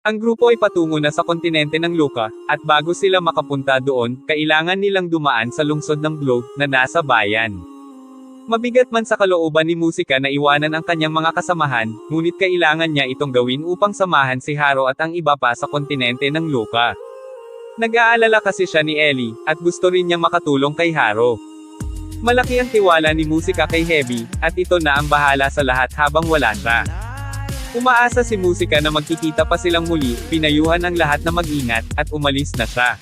Ang grupo ay patungo na sa kontinente ng Luka, at bago sila makapunta doon, kailangan nilang dumaan sa lungsod ng Globe, na nasa bayan. Mabigat man sa kalooban ni Musika na iwanan ang kanyang mga kasamahan, ngunit kailangan niya itong gawin upang samahan si Haro at ang iba pa sa kontinente ng Luka. Nag-aalala kasi siya ni Ellie, at gusto rin niyang makatulong kay Haro. Malaki ang tiwala ni Musika kay Heavy, at ito na ang bahala sa lahat habang wala siya. Umaasa si Musika na magkikita pa silang muli, pinayuhan ang lahat na mag-ingat, at umalis na siya.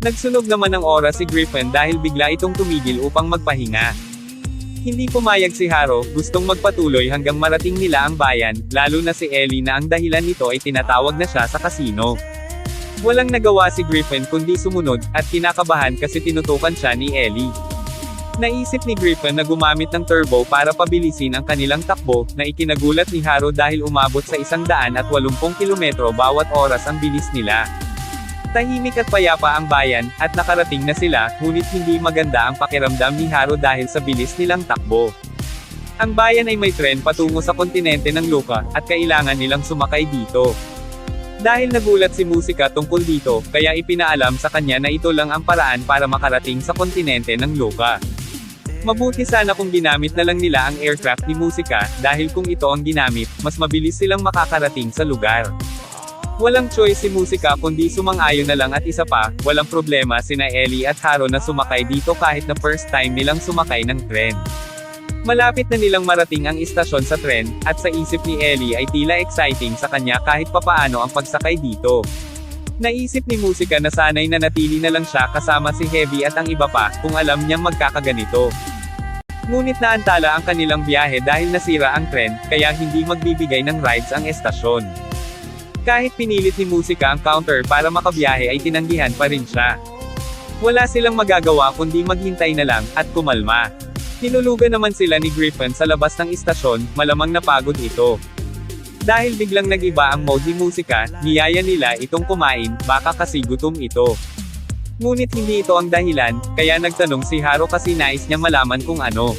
Nagsunog naman ng oras si Griffin dahil bigla itong tumigil upang magpahinga. Hindi pumayag si Haro, gustong magpatuloy hanggang marating nila ang bayan, lalo na si Ellie na ang dahilan nito ay tinatawag na siya sa kasino. Walang nagawa si Griffin kundi sumunod, at kinakabahan kasi tinutukan siya ni Ellie. Naisip ni Griffin na gumamit ng turbo para pabilisin ang kanilang takbo, na ikinagulat ni Haro dahil umabot sa isang daan at 80 kilometro bawat oras ang bilis nila. Tahimik at payapa ang bayan, at nakarating na sila, ngunit hindi maganda ang pakiramdam ni Haro dahil sa bilis nilang takbo. Ang bayan ay may tren patungo sa kontinente ng Luka, at kailangan nilang sumakay dito. Dahil nagulat si Musika tungkol dito, kaya ipinaalam sa kanya na ito lang ang paraan para makarating sa kontinente ng Luka. Mabuti sana kung ginamit na lang nila ang aircraft ni Musika, dahil kung ito ang ginamit, mas mabilis silang makakarating sa lugar. Walang choice si Musika kundi sumang-ayon na lang at isa pa, walang problema sina Ellie at Haro na sumakay dito kahit na first time nilang sumakay ng tren. Malapit na nilang marating ang istasyon sa tren, at sa isip ni Ellie ay tila exciting sa kanya kahit papaano ang pagsakay dito. Naisip ni Musika na sanay na natili na lang siya kasama si Heavy at ang iba pa, kung alam niyang magkakaganito. Ngunit naantala ang kanilang biyahe dahil nasira ang tren, kaya hindi magbibigay ng rides ang estasyon. Kahit pinilit ni Musika ang counter para makabiyahe ay tinanggihan pa rin siya. Wala silang magagawa kundi maghintay na lang, at kumalma. Tinulugan naman sila ni Griffin sa labas ng istasyon, malamang napagod ito. Dahil biglang nag-iba ang mode ni Musika, niyaya nila itong kumain, baka kasi gutom ito. Ngunit hindi ito ang dahilan, kaya nagtanong si Haro kasi nais niya malaman kung ano.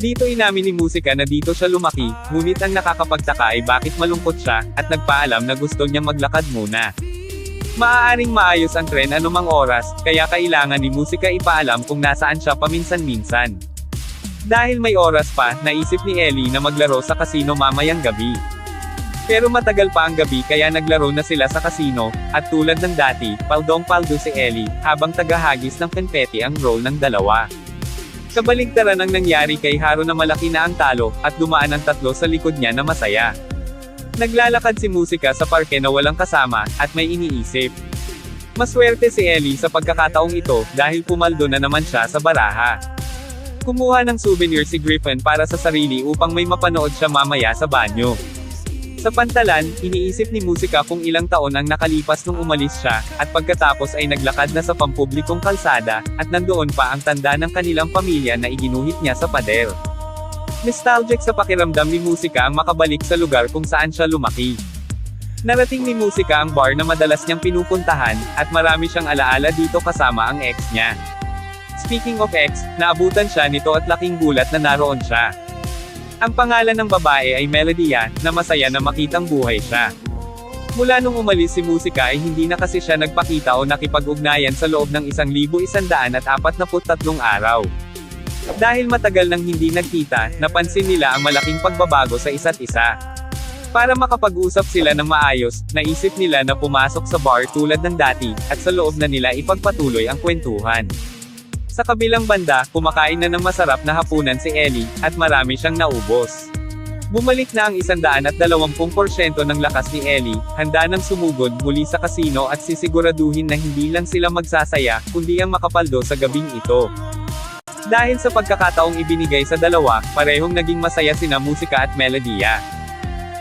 Dito inamin ni Musika na dito siya lumaki, ngunit ang nakakapagtaka ay bakit malungkot siya, at nagpaalam na gusto niya maglakad muna. Maaaring maayos ang tren anumang oras, kaya kailangan ni Musika ipaalam kung nasaan siya paminsan-minsan. Dahil may oras pa, naisip ni Ellie na maglaro sa kasino mamayang gabi. Pero matagal pa ang gabi kaya naglaro na sila sa kasino, at tulad ng dati, paldong-paldo si Ellie, habang tagahagis ng penpeti ang role ng dalawa. Kabaligtaran ang nangyari kay Haro na malaki na ang talo, at dumaan ang tatlo sa likod niya na masaya. Naglalakad si Musika sa parke na walang kasama, at may iniisip. Maswerte si Ellie sa pagkakataong ito, dahil pumaldo na naman siya sa baraha. Kumuha ng souvenir si Griffin para sa sarili upang may mapanood siya mamaya sa banyo. Sa pantalan, iniisip ni Musika kung ilang taon ang nakalipas nung umalis siya, at pagkatapos ay naglakad na sa pampublikong kalsada, at nandoon pa ang tanda ng kanilang pamilya na iginuhit niya sa pader. Nostalgic sa pakiramdam ni Musika ang makabalik sa lugar kung saan siya lumaki. Narating ni Musika ang bar na madalas niyang pinupuntahan, at marami siyang alaala dito kasama ang ex niya. Speaking of ex, naabutan siya nito at laking gulat na naroon siya. Ang pangalan ng babae ay Melodya, na masaya na makitang buhay siya. Mula nung umalis si Musika ay hindi na kasi siya nagpakita o nakipag-ugnayan sa loob ng 1,143 araw. Dahil matagal nang hindi nagkita, napansin nila ang malaking pagbabago sa isa't isa. Para makapag-usap sila ng maayos, naisip nila na pumasok sa bar tulad ng dati, at sa loob na nila ipagpatuloy ang kwentuhan. Sa kabilang banda, kumakain na ng masarap na hapunan si Ellie, at marami siyang naubos. Bumalik na ang 120% ng lakas ni Ellie, handa nang sumugod muli sa kasino at sisiguraduhin na hindi lang sila magsasaya, kundi ang makapaldo sa gabing ito. Dahil sa pagkakataong ibinigay sa dalawa, parehong naging masaya sina Musika at Melodya.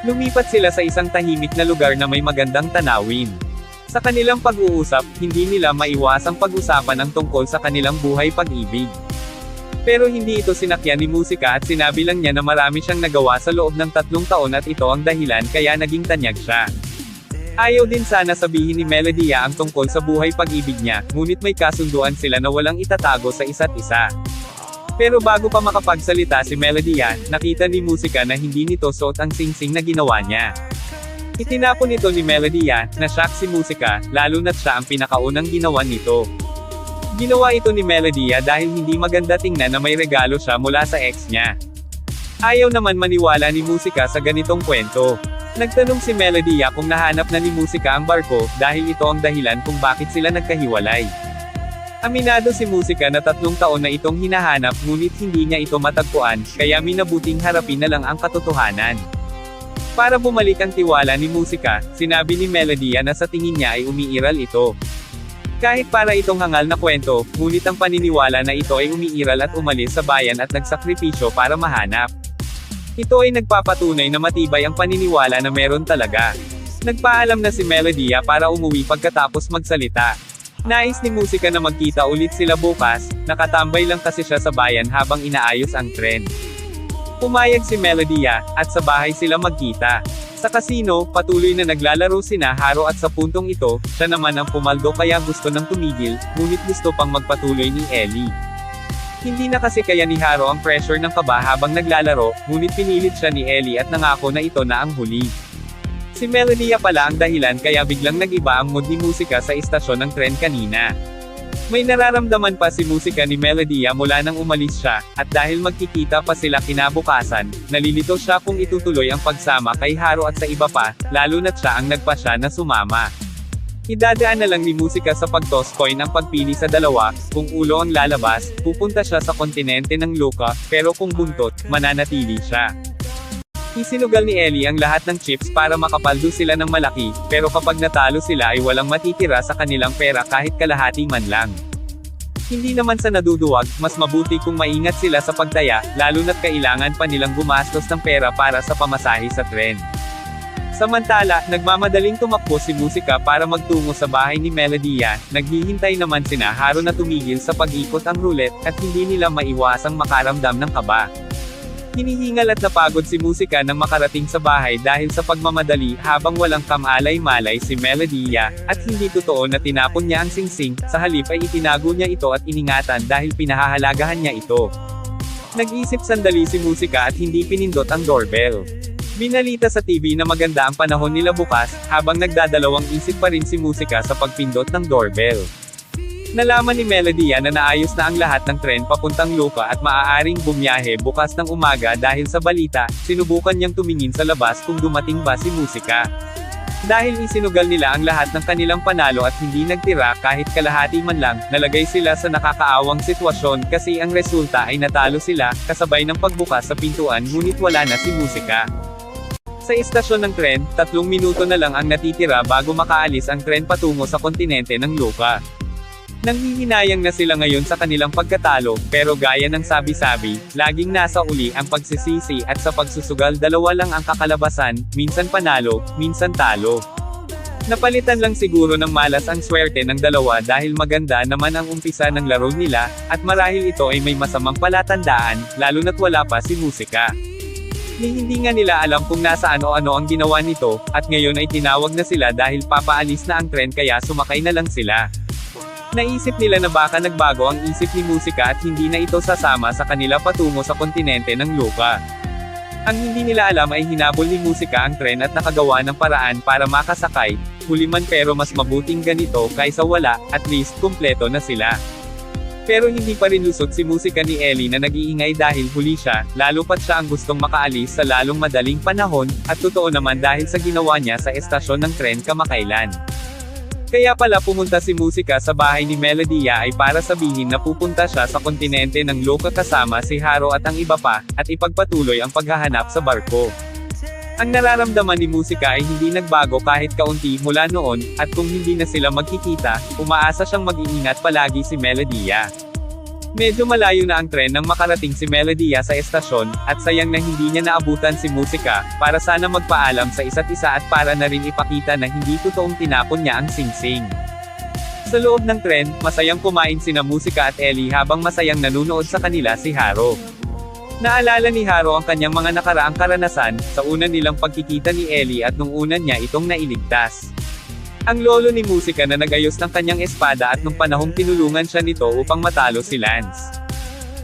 Lumipat sila sa isang tahimik na lugar na may magandang tanawin. Sa kanilang pag-uusap, hindi nila maiwasang pag-usapan ang tungkol sa kanilang buhay pag-ibig. Pero hindi ito sinakyan ni Musika at sinabi lang niya na marami siyang nagawa sa loob ng tatlong taon at ito ang dahilan kaya naging tanyag siya. Ayaw din sana sabihin ni Melodya ang tungkol sa buhay pag-ibig niya, ngunit may kasunduan sila na walang itatago sa isa't isa. Pero bago pa makapagsalita si Melodya, nakita ni Musika na hindi nito suot ang singsing na ginawa niya. Itinapon ito ni Melodia, na shock si Musika, lalo na't siya ang pinakaunang ginawa nito. Ginawa ito ni Melodia dahil hindi maganda tingnan na may regalo siya mula sa ex niya. Ayaw naman maniwala ni Musika sa ganitong kwento. Nagtanong si Melodia kung nahanap na ni Musika ang barko, dahil ito ang dahilan kung bakit sila nagkahiwalay. Aminado si Musika na tatlong taon na itong hinahanap ngunit hindi niya ito matagpuan, kaya minabuting harapin na lang ang katotohanan. Para bumalik ang tiwala ni Musika, sinabi ni Melodia na sa tingin niya ay umiiral ito. Kahit para itong hangal na kwento, ngunit ang paniniwala na ito ay umiiral at umalis sa bayan at nagsakripisyo para mahanap. Ito ay nagpapatunay na matibay ang paniniwala na meron talaga. Nagpaalam na si Melodia para umuwi pagkatapos magsalita. Nais ni Musika na magkita ulit sila bukas, nakatambay lang kasi siya sa bayan habang inaayos ang tren. Pumayag si Melodia, at sa bahay sila magkita. Sa kasino, patuloy na naglalaro sina Haro at sa puntong ito, siya naman ang pumaldo kaya gusto nang tumigil, ngunit gusto pang magpatuloy ni Ellie. Hindi na kasi kaya ni Haro ang pressure ng kaba habang naglalaro, ngunit pinilit siya ni Ellie at nangako na ito na ang huli. Si Melodia pala ang dahilan kaya biglang nag-iba ang mood ni musika sa istasyon ng tren kanina. May nararamdaman pa si musika ni Melodia mula nang umalis siya, at dahil magkikita pa sila kinabukasan, nalilito siya kung itutuloy ang pagsama kay Haro at sa iba pa, lalo na't siya ang nagpasya na sumama. Idadaan na lang ni musika sa pag-toss coin ang pagpili sa dalawa, kung ulo ang lalabas, pupunta siya sa kontinente ng Luca, pero kung buntot, mananatili siya. Isinugal ni Ellie ang lahat ng chips para makapaldo sila ng malaki, pero kapag natalo sila ay walang matitira sa kanilang pera kahit kalahati man lang. Hindi naman sa naduduwag, mas mabuti kung maingat sila sa pagtaya, lalo na't kailangan pa nilang gumastos ng pera para sa pamasahe sa tren. Samantala, nagmamadaling tumakbo si Musika para magtungo sa bahay ni Melodia, naghihintay naman sina Haro na tumigil sa pag-ikot ang roulette, at hindi nila maiwasang makaramdam ng kaba. Hinihingal at napagod si Musika nang makarating sa bahay dahil sa pagmamadali habang walang kamalay-malay si Melodia, at hindi totoo na tinapon niya ang singsing, sa halip ay itinago niya ito at iningatan dahil pinahahalagahan niya ito. Nag-isip sandali si Musika at hindi pinindot ang doorbell. Binalita sa TV na maganda ang panahon nila bukas, habang nagdadalawang isip pa rin si Musika sa pagpindot ng doorbell. Nalaman ni Melodia na naayos na ang lahat ng tren papuntang Luca at maaaring bumiyahe bukas ng umaga dahil sa balita, sinubukan niyang tumingin sa labas kung dumating ba si Musika. Dahil isinugal nila ang lahat ng kanilang panalo at hindi nagtira kahit kalahati man lang, nalagay sila sa nakakaawang sitwasyon kasi ang resulta ay natalo sila, kasabay ng pagbukas sa pintuan ngunit wala na si Musika. Sa istasyon ng tren, tatlong minuto na lang ang natitira bago makaalis ang tren patungo sa kontinente ng Luca. Nanghihinayang na sila ngayon sa kanilang pagkatalo, pero gaya ng sabi-sabi, laging nasa uli ang pagsisisi at sa pagsusugal dalawa lang ang kakalabasan, minsan panalo, minsan talo. Napalitan lang siguro ng malas ang swerte ng dalawa dahil maganda naman ang umpisa ng laro nila, at marahil ito ay may masamang palatandaan, lalo na't wala pa si musika. Ni hindi nga nila alam kung nasaan o ano ang ginawa nito, at ngayon ay tinawag na sila dahil papaalis na ang tren kaya sumakay na lang sila. Naisip nila na baka nagbago ang isip ni Musika at hindi na ito sasama sa kanila patungo sa kontinente ng Luca. Ang hindi nila alam ay hinabol ni Musika ang tren at nakagawa ng paraan para makasakay, huli man pero mas mabuting ganito kaysa wala, at least kumpleto na sila. Pero hindi pa rin lusot si Musika ni Ellie na nag-iingay dahil huli siya, lalo pat siya ang gustong makaalis sa lalong madaling panahon, at totoo naman dahil sa ginawa niya sa estasyon ng tren kamakailan. Kaya pala pumunta si Musika sa bahay ni Melodia ay para sabihin na pupunta siya sa kontinente ng Loka kasama si Haro at ang iba pa, at ipagpatuloy ang paghahanap sa barko. Ang nararamdaman ni Musika ay hindi nagbago kahit kaunti mula noon, at kung hindi na sila magkikita, umaasa siyang mag-iingat palagi si Melodia. Medyo malayo na ang tren nang makarating si Melodia sa estasyon, at sayang na hindi niya naabutan si Musika, para sana magpaalam sa isa't isa at para na rin ipakita na hindi totoong tinapon niya ang singsing. Sa loob ng tren, masayang kumain sina Musika at Ellie habang masayang nanunood sa kanila si Haro. Naalala ni Haro ang kanyang mga nakaraang karanasan, sa una nilang pagkikita ni Ellie at nung una niya itong nailigtas. Ang lolo ni Musika na nagayos ng kanyang espada at nung panahong tinulungan siya nito upang matalo si Lance.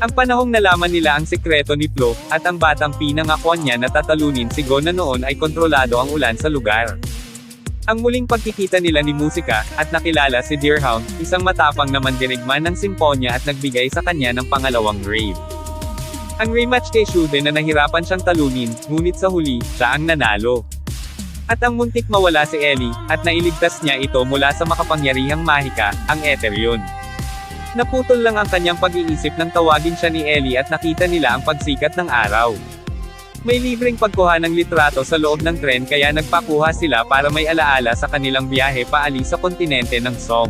Ang panahong nalaman nila ang sekreto ni Flo, at ang batang pinangakuan niya na tatalunin si Go na noon ay kontrolado ang ulan sa lugar. Ang muling pagkikita nila ni Musika, at nakilala si Deerhound, isang matapang na mandirigman ng simponya at nagbigay sa kanya ng pangalawang grave. Ang rematch kay Shuden na nahirapan siyang talunin, ngunit sa huli, siya ang nanalo. At ang muntik mawala si Ellie, at nailigtas niya ito mula sa makapangyarihang mahika, ang Ethereon. Naputol lang ang kanyang pag-iisip nang tawagin siya ni Ellie at nakita nila ang pagsikat ng araw. May libreng pagkuha ng litrato sa loob ng tren kaya nagpakuha sila para may alaala sa kanilang biyahe paalis sa kontinente ng Song.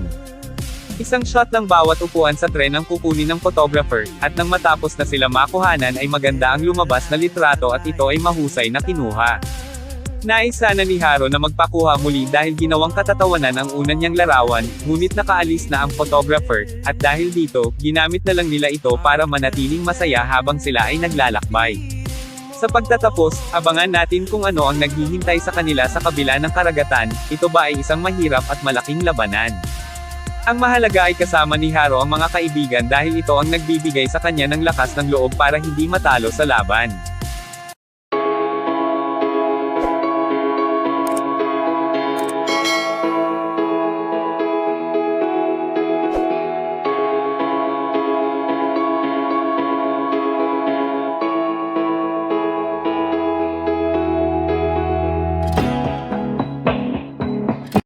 Isang shot lang bawat upuan sa tren ang kukunin ng photographer, at nang matapos na sila makuhanan ay maganda ang lumabas na litrato at ito ay mahusay na kinuha. Nais sana ni Haro na magpakuha muli dahil ginawang katatawanan ang una niyang larawan, ngunit nakaalis na ang photographer, at dahil dito, ginamit na lang nila ito para manatiling masaya habang sila ay naglalakbay. Sa pagtatapos, abangan natin kung ano ang naghihintay sa kanila sa kabila ng karagatan, ito ba ay isang mahirap at malaking labanan. Ang mahalaga ay kasama ni Haro ang mga kaibigan dahil ito ang nagbibigay sa kanya ng lakas ng loob para hindi matalo sa laban.